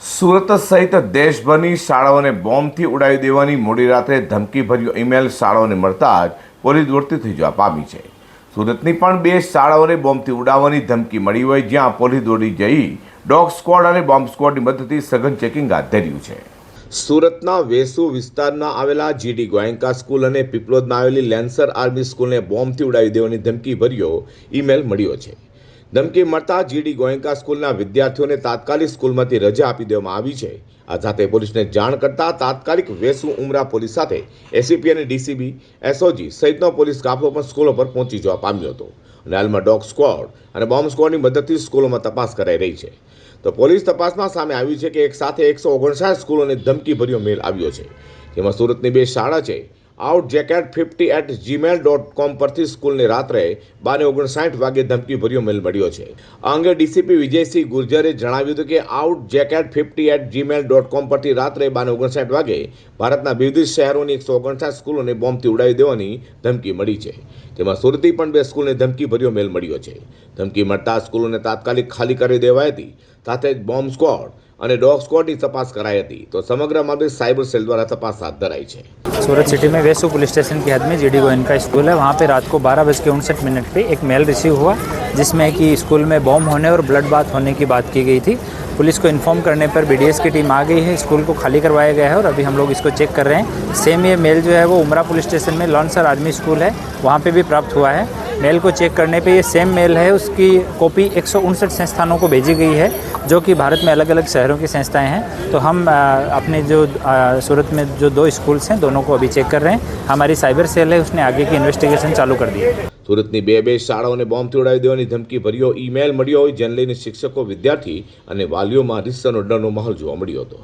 સુરત સહિત દેશભરની શાળાઓને બોમ્બથી ઉડાવી દેવાની મોડી રાત્રે ધમકીભર્યો ઈમેલ શાળાઓને મળતા જ પોલીસ દોડતી થઈ જવા પામી છે. સુરતની પણ બે શાળાઓને બોમ્બથી ઉડાવવાની ધમકી મળી હોય જ્યાં પોલીસ દોડી જઈ ડોગ સ્ક્વોડ અને બોમ્બ સ્ક્વોડની મદદથી સઘન ચેકિંગ હાથ ધર્યું છે. સુરતના વેસુ વિસ્તારમાં આવેલા જીડી ગોયંકા સ્કૂલ અને પીપલોદમાં આવેલી લેન્સર આર્મી સ્કૂલને બોમ્બથી ઉડાવી દેવાની ધમકી ભર્યો ઈમેલ મળ્યો છે. ધમકી મળતા જીડી ગોયંકા સ્કૂલના વિદ્યાર્થીઓને તાત્કાલિક સ્કૂલમાંથી રજા આપી દેવામાં આવી છે. આ સાથે પોલીસને જાણ કરતા તાત્કાલિક વેસુ ઉમરા પોલીસ સાથે એસીપી અને ડીસીબી એસઓજી સહિતનો પોલીસ કાફલો પણ સ્કૂલો પર પહોંચી જવા પામ્યો હતો અને હાલમાં ડોગ સ્ક્વોડ અને બોમ્બ સ્ક્વોડની મદદથી સ્કૂલોમાં તપાસ કરાઈ રહી છે. તો પોલીસ તપાસમાં સામે આવ્યું છે કે એક સાથે એકસો ઓગણસાઠ સ્કૂલોને ધમકીભર્યો મેલ આવ્યો છે. જેમાં સુરતની બે શાળા છે out jacket fifty at Gmail dot com પરથી સ્કૂલને રાત્રે બારે ઓગણસાઠ વાગે ધમકીભર્યો મેલ મળ્યો છે. આ અંગે ડીસીપી વિજયસિંહ ગુર્જરે જણાવ્યું હતું કે out jacket fifty at Gmail dot com પરથી રાત્રે બારે ઓગણસાઠ વાગે ભારતના વિવિધ શહેરોની એકસો ઓગણસાઠ સ્કૂલોને બોમ્બથી ઉડાવી દેવાની ધમકી મળી છે. તેમાં સુરતી પણ બે સ્કૂલને ધમકીભર્યો મેલ મળ્યો છે. ધમકી મળતા સ્કૂલોને તાત્કાલિક ખાલી કરી દેવાઈ હતી, સાથે જ બોમ્બ સ્કોડ અને ડોગ સ્કોડની તપાસ કરાઈ હતી. તો સમગ્ર મામલે સાયબર સેલ દ્વારા તપાસ હાથ ધરાઈ છે. सूरत सिटी में वेसु पुलिस स्टेशन की हद में G D Goenka school है। वहाँ पे रात को बारह बज के उनसठ मिनट पर एक मेल रिसीव हुआ, जिसमें कि स्कूल में बॉम्ब होने और ब्लड बात होने की बात की गई थी। पुलिस को इन्फॉर्म करने पर बीडीएस की टीम आ गई है। स्कूल को खाली करवाया गया है और अभी हम लोग इसको चेक कर रहे हैं। सेम ये मेल जो है वो उमरा पुलिस स्टेशन में लॉन्सर आर्मी स्कूल है। वहाँ पर भी प्राप्त हुआ है। मेल को चेक करने पे ये सेम मेल है उसकी कॉपी एक संस्थानों को भेजी गई है जो कि भारत में अलग अलग शहरों की संस्थाएं हैं तो हम अ, अपने जो अ, सूरत में जो दो स्कूल्स हैं दोनों को अभी चेक कर रहे हैं हमारी साइबर सेल है उसने आगे की इन्वेस्टिगेशन चालू कर दी है સુરતની બે બે શાળાઓને બોમ્બથી ઉડાવી દેવાની ધમકી ભર્યો ઈમેલ મળ્યો હોય જેને લઈને શિક્ષકો વિદ્યાર્થી અને વાલીઓમાં રીસનો ડરનો માહોલ જોવા મળ્યો હતો